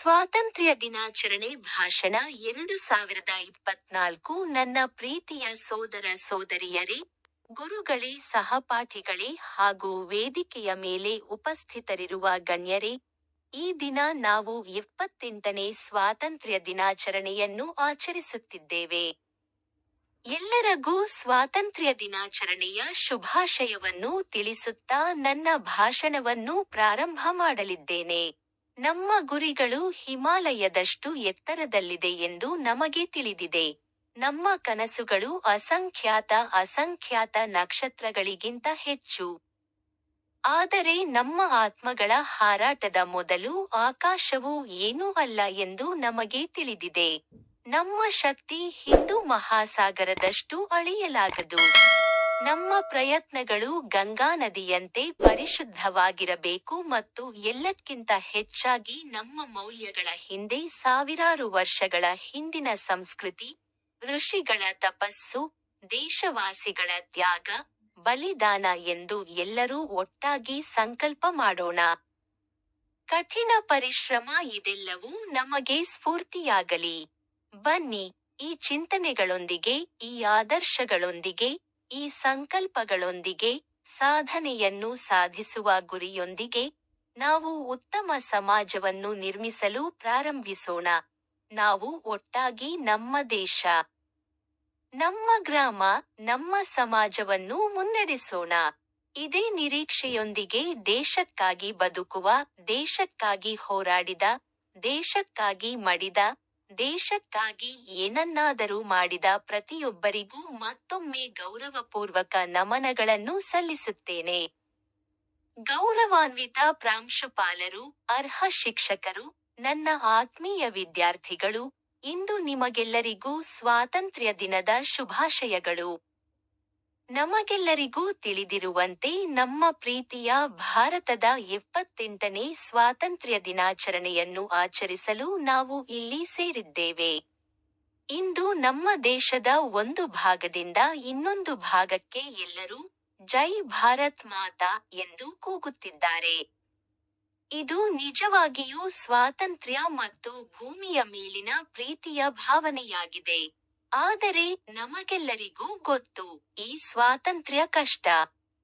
ಸ್ವಾತಂತ್ರ್ಯ ದಿನಾಚರಣೆ ಭಾಷಣ ಎರಡು ಸಾವಿರದ ಇಪ್ಪತ್ನಾಲ್ಕು. ನನ್ನ ಪ್ರೀತಿಯ ಸೋದರ ಸೋದರಿಯರೇ, ಗುರುಗಳೇ, ಸಹಪಾಠಿಗಳೇ ಹಾಗೂ ವೇದಿಕೆಯ ಮೇಲೆ ಉಪಸ್ಥಿತರಿರುವ ಗಣ್ಯರೇ, ಈ ದಿನ ನಾವು ಎಪ್ಪತ್ತೆಂಟನೇ ಸ್ವಾತಂತ್ರ್ಯ ದಿನಾಚರಣೆಯನ್ನು ಆಚರಿಸುತ್ತಿದ್ದೇವೆ. ಎಲ್ಲರಿಗೂ ಸ್ವಾತಂತ್ರ್ಯ ದಿನಾಚರಣೆಯ ಶುಭಾಶಯವನ್ನು ತಿಳಿಸುತ್ತಾ ನನ್ನ ಭಾಷಣವನ್ನು ಪ್ರಾರಂಭ ಮಾಡಲಿದ್ದೇನೆ. ನಮ್ಮ ಗುರಿಗಳು ಹಿಮಾಲಯದಷ್ಟು ಎತ್ತರದಲ್ಲಿದೆ ಎಂದು ನಮಗೆ ತಿಳಿದಿದೆ. ನಮ್ಮ ಕನಸುಗಳು ಅಸಂಖ್ಯಾತ ಅಸಂಖ್ಯಾತ ನಕ್ಷತ್ರಗಳಿಗಿಂತ ಹೆಚ್ಚು. ಆದರೆ ನಮ್ಮ ಆತ್ಮಗಳ ಹಾರಾಟದ ಮೊದಲು ಆಕಾಶವು ಏನೂ ಅಲ್ಲ ಎಂದು ನಮಗೆ ತಿಳಿದಿದೆ. ನಮ್ಮ ಶಕ್ತಿ ಹಿಂದೂ ಮಹಾಸಾಗರದಷ್ಟು ಅಳಿಯಲಾಗದು. ನಮ್ಮ ಪ್ರಯತ್ನಗಳು ಗಂಗಾ ನದಿಯಂತೆ ಪರಿಶುದ್ಧವಾಗಿರಬೇಕು ಮತ್ತು ಎಲ್ಲಕ್ಕಿಂತ ಹೆಚ್ಚಾಗಿ ನಮ್ಮ ಮೌಲ್ಯಗಳ ಹಿಂದೆ ಸಾವಿರಾರು ವರ್ಷಗಳ ಹಿಂದಿನ ಸಂಸ್ಕೃತಿ, ಋಷಿಗಳ ತಪಸ್ಸು, ದೇಶವಾಸಿಗಳ ತ್ಯಾಗ, ಬಲಿದಾನ ಎಂದು ಎಲ್ಲರೂ ಒಟ್ಟಾಗಿ ಸಂಕಲ್ಪ ಮಾಡೋಣ. ಕಠಿಣ ಪರಿಶ್ರಮ ಇದೆಲ್ಲವೂ ನಮಗೆ ಸ್ಫೂರ್ತಿಯಾಗಲಿ. ಬನ್ನಿ, ಈ ಚಿಂತನೆಗಳೊಂದಿಗೆ, ಈ ಆದರ್ಶಗಳೊಂದಿಗೆ ಈ ಸಂಕಲ್ಪಗಳೊಂದಿಗೆ, ಸಾಧನೆಯನ್ನು ಸಾಧಿಸುವ ಗುರಿಯೊಂದಿಗೆ ನಾವು ಉತ್ತಮ ಸಮಾಜವನ್ನು ನಿರ್ಮಿಸಲು ಪ್ರಾರಂಭಿಸೋಣ. ನಾವು ಒಟ್ಟಾಗಿ ನಮ್ಮ ದೇಶ, ನಮ್ಮ ಗ್ರಾಮ, ನಮ್ಮ ಸಮಾಜವನ್ನು ಮುನ್ನಡೆಸೋಣ. ಇದೇ ನಿರೀಕ್ಷೆಯೊಂದಿಗೆ ದೇಶಕ್ಕಾಗಿ ಬದುಕುವ, ದೇಶಕ್ಕಾಗಿ ಹೋರಾಡಿದ, ದೇಶಕ್ಕಾಗಿ ಮಡಿದ ದೇಶಕ್ಕಾಗಿ ಏನನ್ನಾದರೂ ಮಾಡಿದ ಪ್ರತಿಯೊಬ್ಬರಿಗೂ ಮತ್ತೊಮ್ಮೆ ಗೌರವಪೂರ್ವಕ ನಮನಗಳನ್ನು ಸಲ್ಲಿಸುತ್ತೇನೆ. ಗೌರವಾನ್ವಿತ ಪ್ರಾಂಶುಪಾಲರು, ಅರ್ಹ ಶಿಕ್ಷಕರು, ನನ್ನ ಆತ್ಮೀಯ ವಿದ್ಯಾರ್ಥಿಗಳು, ಇಂದು ನಿಮಗೆಲ್ಲರಿಗೂ ಸ್ವಾತಂತ್ರ್ಯ ದಿನದ ಶುಭಾಶಯಗಳು. ನಮಗೆಲ್ಲರಿಗೂ ತಿಳಿದಿರುವಂತೆ ನಮ್ಮ ಪ್ರೀತಿಯ ಭಾರತದ ಎಪ್ಪತ್ತೆಂಟನೇ ಸ್ವಾತಂತ್ರ್ಯ ದಿನಾಚರಣೆಯನ್ನು ಆಚರಿಸಲು ನಾವು ಇಲ್ಲಿ ಸೇರಿದ್ದೇವೆ. ಇಂದು ನಮ್ಮ ದೇಶದ ಒಂದು ಭಾಗದಿಂದ ಇನ್ನೊಂದು ಭಾಗಕ್ಕೆ ಎಲ್ಲರೂ ಜೈ ಭಾರತ್ ಮಾತಾ ಎಂದು ಕೂಗುತ್ತಿದ್ದಾರೆ. ಇದು ನಿಜವಾಗಿಯೂ ಸ್ವಾತಂತ್ರ್ಯ ಮತ್ತು ಭೂಮಿಯ ಮೇಲಿನ ಪ್ರೀತಿಯ ಭಾವನೆಯಾಗಿದೆ. ಆದರೆ ನಮಗೆಲ್ಲರಿಗೂ ಗೊತ್ತು, ಈ ಸ್ವಾತಂತ್ರ್ಯ ಕಷ್ಟ.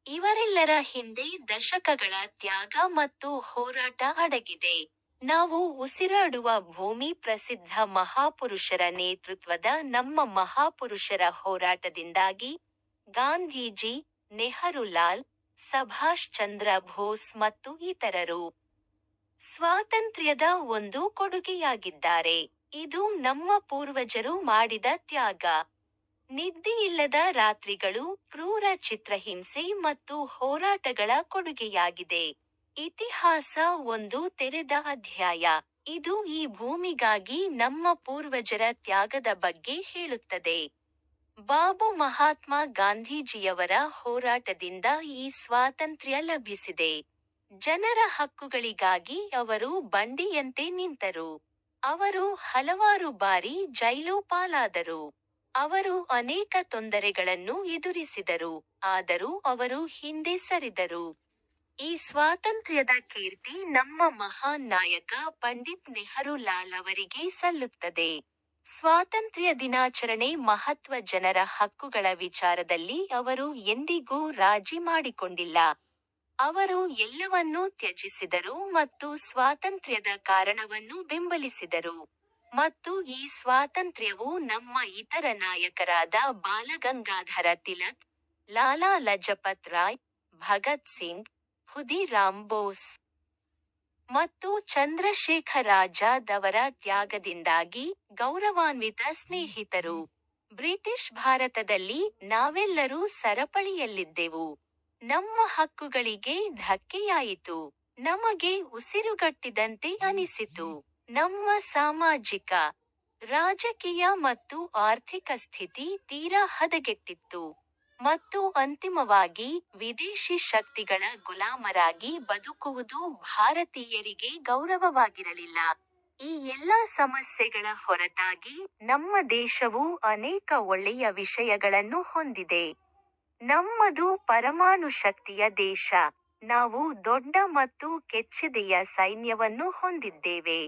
ಇವರೆಲ್ಲರ ಹಿಂದೆ ದಶಕಗಳ ತ್ಯಾಗ ಮತ್ತು ಹೋರಾಟ ಅಡಗಿದೆ. ನಾವು ಉಸಿರಾಡುವ ಭೂಮಿ ಪ್ರಸಿದ್ಧ ಮಹಾಪುರುಷರ ನೇತೃತ್ವದ ನಮ್ಮ ಮಹಾಪುರುಷರ ಹೋರಾಟದಿಂದಾಗಿ ಗಾಂಧೀಜಿ, ನೆಹರುಲಾಲ್, ಸಭಾಷ್ ಚಂದ್ರ ಬೋಸ್ ಮತ್ತು ಇತರರು ಸ್ವಾತಂತ್ರ್ಯದ ಒಂದು ಕೊಡುಗೆಯಾಗಿದ್ದಾರೆ. ಇದು ನಮ್ಮ ಪೂರ್ವಜರು ಮಾಡಿದ ತ್ಯಾಗ. ನಿದ್ದೆಯಿಲ್ಲದ ರಾತ್ರಿಗಳು ಕ್ರೂರ ಚಿತ್ರಹಿಂಸೆ ಮತ್ತು ಹೋರಾಟಗಳ ಕೊಡುಗೆಯಾಗಿದೆ. ಇತಿಹಾಸ ಒಂದು ತೆರೆದ ಅಧ್ಯಾಯ. ಇದು ಈ ಭೂಮಿಗಾಗಿ ನಮ್ಮ ಪೂರ್ವಜರ ತ್ಯಾಗದ ಬಗ್ಗೆ ಹೇಳುತ್ತದೆ. ಬಾಬು ಮಹಾತ್ಮ ಗಾಂಧೀಜಿಯವರ ಹೋರಾಟದಿಂದ ಈ ಸ್ವಾತಂತ್ರ್ಯ ಲಭಿಸಿದೆ. ಜನರ ಹಕ್ಕುಗಳಿಗಾಗಿ ಅವರು ಬಂಡಿಯಂತೆ ನಿಂತರು. ಅವರು ಹಲವಾರು ಬಾರಿ ಜೈಲು ಪಾಲಾದರು ಅವರು ಅನೇಕ ತೊಂದರೆಗಳನ್ನು ಎದುರಿಸಿದರು, ಆದರೂ ಅವರು ಹಿಂದೆ ಸರಿದರು. ಈ ಸ್ವಾತಂತ್ರ್ಯದ ಕೀರ್ತಿ ನಮ್ಮ ಮಹಾನ್ ನಾಯಕ ಪಂಡಿತ್ ನೆಹರು ಲಾಲ್ ಅವರಿಗೆ ಸಲ್ಲುತ್ತದೆ. ಸ್ವಾತಂತ್ರ್ಯ ದಿನಾಚರಣೆ ಮಹತ್ವ ಜನರ ಹಕ್ಕುಗಳ ವಿಚಾರದಲ್ಲಿ ಅವರು ಎಂದಿಗೂ ರಾಜಿ ಮಾಡಿಕೊಂಡಿಲ್ಲ. ಅವರು ಎಲ್ಲವನ್ನೂ ತ್ಯಜಿಸಿದರು ಮತ್ತು ಸ್ವಾತಂತ್ರ್ಯದ ಕಾರಣವನ್ನು ಬೆಂಬಲಿಸಿದರು. ಮತ್ತು ಈ ಸ್ವಾತಂತ್ರ್ಯವು ನಮ್ಮ ಇತರ ನಾಯಕರಾದ ಬಾಲಗಂಗಾಧರ ತಿಲಕ್, ಲಾಲಾ ಲಜಪತ್ ರಾಯ್, ಭಗತ್ ಸಿಂಗ್, ಖುದಿರಾಮ್ ಬೋಸ್ ಮತ್ತು ಚಂದ್ರಶೇಖರ್ ಆಜಾದ್ ಅವರ ತ್ಯಾಗದಿಂದಾಗಿ ಗೌರವಾನ್ವಿತ ಸ್ನೇಹಿತರು. ಬ್ರಿಟಿಷ್ ಭಾರತದಲ್ಲಿ ನಾವೆಲ್ಲರೂ ಸರಪಳಿಯಲ್ಲಿದ್ದೆವು. ನಮ್ಮ ಹಕ್ಕುಗಳಿಗೆ ಧಕ್ಕೆಯಾಯಿತು. ನಮಗೆ ಉಸಿರುಗಟ್ಟಿದಂತೆ ಅನಿಸಿತು. ನಮ್ಮ ಸಾಮಾಜಿಕ, ರಾಜಕೀಯ ಮತ್ತು ಆರ್ಥಿಕ ಸ್ಥಿತಿ ತೀರಾ ಹದಗೆಟ್ಟಿತ್ತು. ಮತ್ತು ಅಂತಿಮವಾಗಿ ವಿದೇಶಿ ಶಕ್ತಿಗಳ ಗುಲಾಮರಾಗಿ ಬದುಕುವುದು ಭಾರತೀಯರಿಗೆ ಗೌರವವಾಗಿರಲಿಲ್ಲ. ಈ ಎಲ್ಲಾ ಸಮಸ್ಯೆಗಳ ಹೊರತಾಗಿ ನಮ್ಮ ದೇಶವು ಅನೇಕ ಒಳ್ಳೆಯ ವಿಷಯಗಳನ್ನು ಹೊಂದಿದೆ. ನಮ್ಮದು ಪರಮಾಣು ಶಕ್ತಿಯ ದೇಶ. ನಾವು ದೊಡ್ಡ ಮತ್ತು ಕೆಚ್ಚದೆಯ ಸೈನ್ಯವನ್ನು ಹೊಂದಿದ್ದೇವೆ.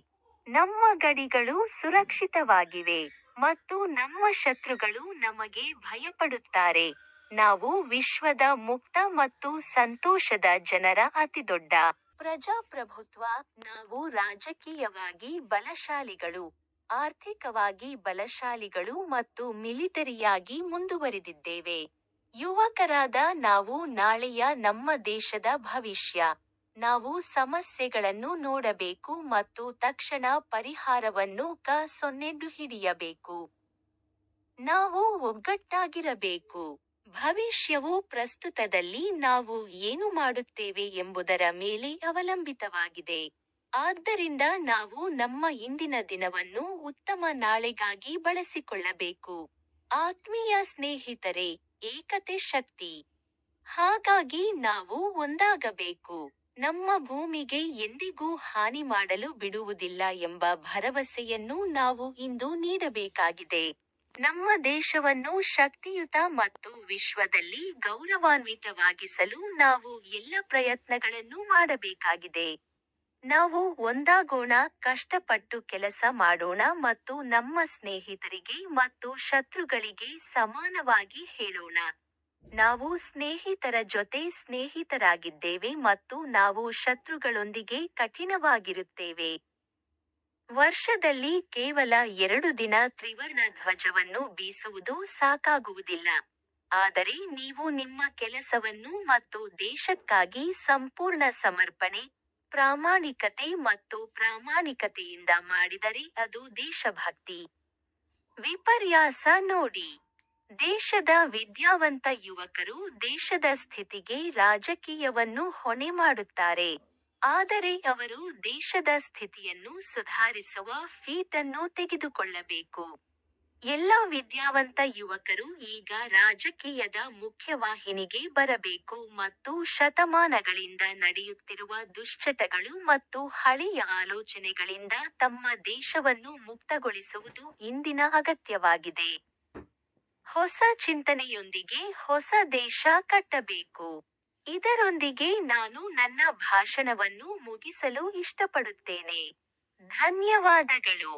ನಮ್ಮ ಗಡಿಗಳು ಸುರಕ್ಷಿತವಾಗಿವೆ ಮತ್ತು ನಮ್ಮ ಶತ್ರುಗಳು ನಮಗೆ ಭಯಪಡುತ್ತಾರೆ. ನಾವು ವಿಶ್ವದ ಮುಕ್ತ ಮತ್ತು ಸಂತೋಷದ ಜನರ ಅತಿದೊಡ್ಡ. ಪ್ರಜಾಪ್ರಭುತ್ವ ನಾವು ರಾಜಕೀಯವಾಗಿ ಬಲಶಾಲಿಗಳು, ಆರ್ಥಿಕವಾಗಿ ಬಲಶಾಲಿಗಳು ಮತ್ತು ಮಿಲಿಟರಿಯಾಗಿ ಮುಂದುವರಿದಿದ್ದೇವೆ. ಯುವಕರಾದ ನಾವು ನಾಳೆಯ ನಮ್ಮ ದೇಶದ ಭವಿಷ್ಯ. ನಾವು ಸಮಸ್ಯೆಗಳನ್ನು ನೋಡಬೇಕು ಮತ್ತು ತಕ್ಷಣ ಪರಿಹಾರವನ್ನು ಕ ಸೊನ್ನೆಡು ಹಿಡಿಯಬೇಕು. ನಾವು ಒಗ್ಗಟ್ಟಾಗಿರಬೇಕು. ಭವಿಷ್ಯವು ಪ್ರಸ್ತುತದಲ್ಲಿ ನಾವು ಏನು ಮಾಡುತ್ತೇವೆ ಎಂಬುದರ ಮೇಲೆ ಅವಲಂಬಿತವಾಗಿದೆ. ಆದ್ದರಿಂದ ನಾವು ನಮ್ಮ ಇಂದಿನ ದಿನವನ್ನು ಉತ್ತಮ ನಾಳೆಗಾಗಿ ಬಳಸಿಕೊಳ್ಳಬೇಕು. ಆತ್ಮೀಯ ಸ್ನೇಹಿತರೆ ಏಕತೆ ಶಕ್ತಿ. ಹಾಗಾಗಿ ನಾವು ಒಂದಾಗಬೇಕು. ನಮ್ಮ ಭೂಮಿಗೆ ಎಂದಿಗೂ ಹಾನಿ ಮಾಡಲು ಬಿಡುವುದಿಲ್ಲ ಎಂಬ ಭರವಸೆಯನ್ನು ನಾವು ಇಂದು ನೀಡಬೇಕಾಗಿದೆ. ನಮ್ಮ ದೇಶವನ್ನು ಶಕ್ತಿಯುತ ಮತ್ತು ವಿಶ್ವದಲ್ಲಿ ಗೌರವಾನ್ವಿತವಾಗಿಸಲು ನಾವು ಎಲ್ಲ ಪ್ರಯತ್ನಗಳನ್ನು ಮಾಡಬೇಕಾಗಿದೆ. ನಾವು ಒಂದಾಗೋಣ, ಕಷ್ಟಪಟ್ಟು ಕೆಲಸ ಮಾಡೋಣ ಮತ್ತು ನಮ್ಮ ಸ್ನೇಹಿತರಿಗೆ ಮತ್ತು ಶತ್ರುಗಳಿಗೆ ಸಮಾನವಾಗಿ ಹೇಳೋಣ. ನಾವು ಸ್ನೇಹಿತರ ಜೊತೆ ಸ್ನೇಹಿತರಾಗಿದ್ದೇವೆ ಮತ್ತು ನಾವು ಶತ್ರುಗಳೊಂದಿಗೆ ಕಠಿಣವಾಗಿರುತ್ತೇವೆ. ವರ್ಷದಲ್ಲಿ ಕೇವಲ ಎರಡು ದಿನ ತ್ರಿವರ್ಣ ಧ್ವಜವನ್ನು ಬೀಸುವುದು ಸಾಕಾಗುವುದಿಲ್ಲ. ಆದರೆ ನೀವು ನಿಮ್ಮ ಕೆಲಸವನ್ನು ಮತ್ತು ದೇಶಕ್ಕಾಗಿ ಸಂಪೂರ್ಣ ಸಮರ್ಪಣೆ ಪ್ರಾಮಾಣಿಕತೆ ಮತ್ತು ಪ್ರಾಮಾಣಿಕತೆಯಿಂದ ಮಾಡಿದರೆ ಅದು ದೇಶಭಕ್ತಿ. ವಿಪರ್ಯಾಸ ನೋಡಿ. ದೇಶದ ವಿದ್ಯಾವಂತ ಯುವಕರು ದೇಶದ ಸ್ಥಿತಿಗೆ ರಾಜಕೀಯವನ್ನು ಹೊಣೆ ಮಾಡುತ್ತಾರೆ. ಆದರೆ ಅವರು ದೇಶದ ಸ್ಥಿತಿಯನ್ನು ಸುಧಾರಿಸುವ ಫೀಟನ್ನು ತೆಗೆದುಕೊಳ್ಳಬೇಕು. ಎಲ್ಲ ವಿದ್ಯಾವಂತ ಯುವಕರು ಈಗ ರಾಜಕೀಯದ ಮುಖ್ಯವಾಹಿನಿಗೆ ಬರಬೇಕು ಮತ್ತು ಶತಮಾನಗಳಿಂದ ನಡೆಯುತ್ತಿರುವ ದುಶ್ಚಟಗಳು ಮತ್ತು ಹಳೆಯ ಆಲೋಚನೆಗಳಿಂದ ತಮ್ಮ ದೇಶವನ್ನು ಮುಕ್ತಗೊಳಿಸುವುದು ಇಂದಿನ ಅಗತ್ಯವಾಗಿದೆ. ಹೊಸ ಚಿಂತನೆಯೊಂದಿಗೆ ಹೊಸ ದೇಶ ಕಟ್ಟಬೇಕು. ಇದರೊಂದಿಗೆ ನಾನು ನನ್ನ ಭಾಷಣವನ್ನು ಮುಗಿಸಲು ಇಷ್ಟಪಡುತ್ತೇನೆ. ಧನ್ಯವಾದಗಳು.